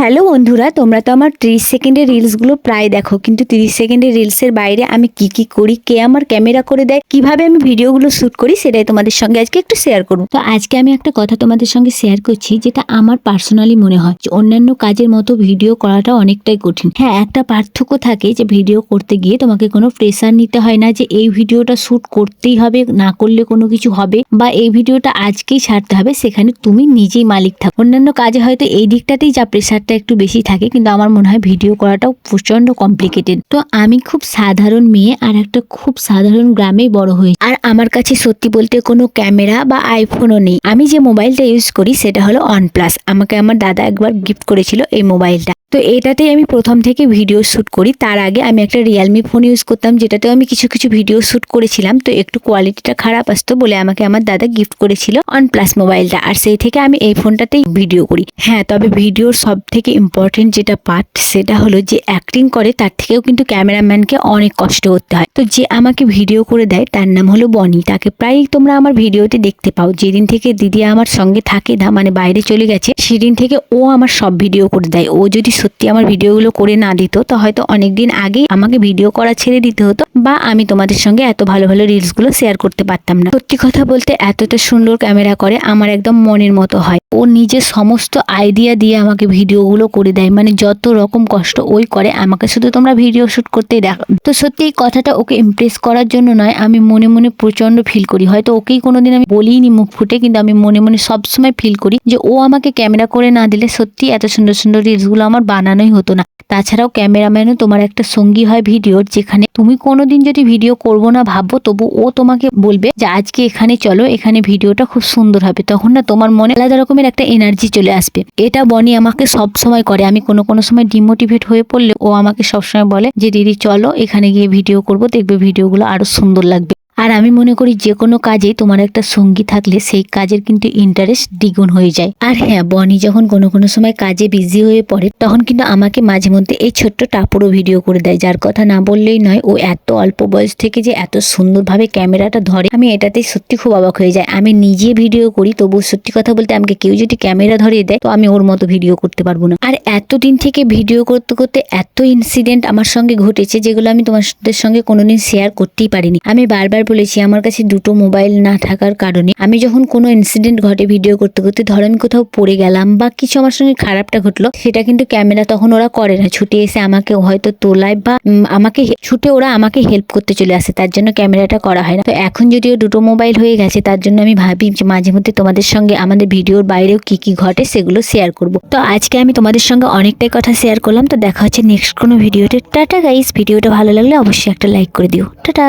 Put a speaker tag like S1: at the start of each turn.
S1: Hello বন্ধুরা, তোমরা তো আমার ত্রিশ সেকেন্ডের রিলসগুলো প্রায় দেখো, কিন্তু তিরিশ সেকেন্ডের রিলসের বাইরে আমি কি কি করি, কে আমার ক্যামেরা করে দেয়, কীভাবে আমি ভিডিওগুলো শ্যুট করি, সেটাই তোমাদের সঙ্গে আজকে একটু শেয়ার করব। তো আজকে আমি একটা কথা তোমাদের সঙ্গে শেয়ার করছি, যেটা আমার পার্সোনালি মনে হয় যে অন্যান্য কাজের মতো ভিডিও করাটা অনেকটাই কঠিন। হ্যাঁ একটা পার্থক্য থাকে যে ভিডিও করতে গিয়ে তোমাকে কোনো প্রেশার নিতে হয় না যে এই ভিডিওটা শ্যুট করতেই হবে, না করলে কোনো কিছু হবে, বা এই ভিডিওটা আজকেই ছাড়তে হবে, সেখানে তুমি নিজেই মালিক থাকো। অন্যান্য কাজে হয়তো এই দিকটাতেই যা প্রেসারটা একটু বেশি থাকে, কিন্তু আমার মনে হয় ভিডিও করাটাও প্রচণ্ড কমপ্লিকেটেড তো আমি খুব সাধারণ মেয়ে আর একটা খুব সাধারণ গ্রামেই বড় হয়ে আর আমার কাছে সত্যি বলতে কোনো ক্যামেরা বা আইফোনও নেই। আমি যে মোবাইলটা ইউজ করি, সেটা হলো ওয়ান প্লাস আমাকে আমার দাদা একবার গিফট করেছিল এই মোবাইলটা তো এটাতেই আমি প্রথম থেকে ভিডিও শ্যুট করি। তার আগে আমি একটা রিয়েলমি ফোন ইউজ করতাম, যেটাতেও আমি কিছু কিছু ভিডিও শ্যুট করেছিলাম। তো একটু কোয়ালিটিটা খারাপ আসতো বলে আমাকে আমার দাদা গিফট করেছিল অন প্লাস মোবাইলটা আর সেই থেকে আমি এই ফোনটাতেই ভিডিও করি। হ্যাঁ তবে ভিডিওর সব থেকে ইম্পর্টেন্ট যেটা পার্ট সেটা হলো যে অ্যাক্টিং করে, তার থেকেও কিন্তু ক্যামেরাম্যানকে অনেক কষ্ট করতে হয়। তো যে আমাকে ভিডিও করে দেয়, তার নাম হলো বনি তাকে প্রায়ই তোমরা আমার ভিডিওতে দেখতে পাও। যেদিন থেকে দিদি আমার সঙ্গে থাকে না মানে বাইরে চলে গেছে, সেদিন থেকে ও আমার সব ভিডিও করে দেয়। ও যদি সত্যি আমার ভিডিওগুলো করে না দিত, তো হয়তো অনেকদিন আগেই আমাকে ভিডিও করা ছেড়ে দিতে হতো বা আমি তোমাদের সঙ্গে এত ভালো ভালো রিলসগুলো শেয়ার করতে পারতাম না। সত্যি কথা বলতে এতটা সুন্দর ক্যামেরা করে আমার একদম মনের মতো হয়। ও নিজের সমস্ত আইডিয়া দিয়ে আমাকে ভিডিওগুলো করে দেয় মানে যত রকম কষ্ট ওই করে আমাকে শুধু তোমরা ভিডিও শ্যুট করতেই দেখো। তো সত্যি এই কথাটা ওকে ইমপ্রেস করার জন্য নয়, আমি মনে মনে প্রচণ্ড ফিল করি। হয়তো ওকেই কোনোদিন আমি বলিনি মুখ ফুটে, কিন্তু আমি মনে মনে সবসময় ফিল করি যে ও আমাকে ক্যামেরা করে না দিলে সত্যি এত সুন্দর সুন্দর রিলসগুলো আমার বানানোই হতো না। তাছাড়াও ক্যামেরাম্যানও তোমার একটা সঙ্গী হয় ভিডিওর, যেখানে তুমি কোনোদিন যদি ভিডিও করব না ভাববো, তবু ও তোমাকে বলবে যে, আজকে এখানে চলো, এখানে ভিডিওটা খুব সুন্দর হবে। তখন না তোমার মনে আলাদা রকমের একটা এনার্জি চলে আসবে। এটা বনি আমাকে সব সময় করে। আমি কোনো কোনো সময় ডিমোটিভেট হয়ে পড়লে ও আমাকে সবসময় বলে যে, দিদি, চলো, এখানে গিয়ে ভিডিও করব, দেখবে ভিডিওগুলো আরও সুন্দর লাগবে। আর আমি মনে করি যে কোনো কাজে তোমার একটা সঙ্গী থাকলে সেই কাজের কিন্তু ইন্টারেস্ট দ্বিগুণ হয়ে যায়। আর হ্যাঁ বনি যখন কোনো কোনো সময় কাজে বিজি হয়ে পড়ে, তখন কিন্তু আমাকে মাঝে মধ্যে এই ছোট্ট টাপুরও ভিডিও করে দেয়, যার কথা না বললেই নয়, ও এত অল্প বয়স থেকে যে এত সুন্দরভাবে ক্যামেরাটা ধরে, আমি এটাতে সত্যি খুব অবাক হয়ে যায় আমি নিজে ভিডিও করি, তবু সত্যি কথা বলতে আমাকে কেউ যদি ক্যামেরা ধরিয়ে দেয়, তো আমি ওর মতো ভিডিও করতে পারব না। আর এতদিন থেকে ভিডিও করতে করতে এত ইনসিডেন্ট আমার সঙ্গে ঘটেছে, যেগুলো আমি তোমাদের সঙ্গে কোনোদিন শেয়ার করতেই পারিনি। আমি বারবার বলেছি, আমার কাছে দুটো মোবাইল না থাকার কারণে আমি যখন কোনো ইনসিডেন্ট ঘটে ভিডিও করতে করতে ধরো আমি কোথাও পড়ে গেলাম বা কিছু আমার সঙ্গে খারাপটা ঘটলো, সেটা কিন্তু ক্যামেরা তখন ওরা করে না। ছুটে এসে আমাকে হয়তো তোলায় বা আমাকে ছুটে ওরা আমাকে হেল্প করতে চলে আসে, তার জন্য ক্যামেরাটা করা হয় না। তো এখন যদিও দুটো মোবাইল হয়ে গেছে, তার জন্য আমি ভাবি যে মাঝে মধ্যে তোমাদের সঙ্গে আমাদের ভিডিওর বাইরেও কি কি ঘটে সেগুলো শেয়ার করব। তো আজকে আমি তোমাদের সঙ্গে অনেকটাই কথা শেয়ার করলাম। তো দেখা হচ্ছে নেক্সট কোনো ভিডিওতে। টাটা গাইস ভিডিওটা ভালো লাগলে অবশ্যই একটা লাইক করে দিও। টাটা।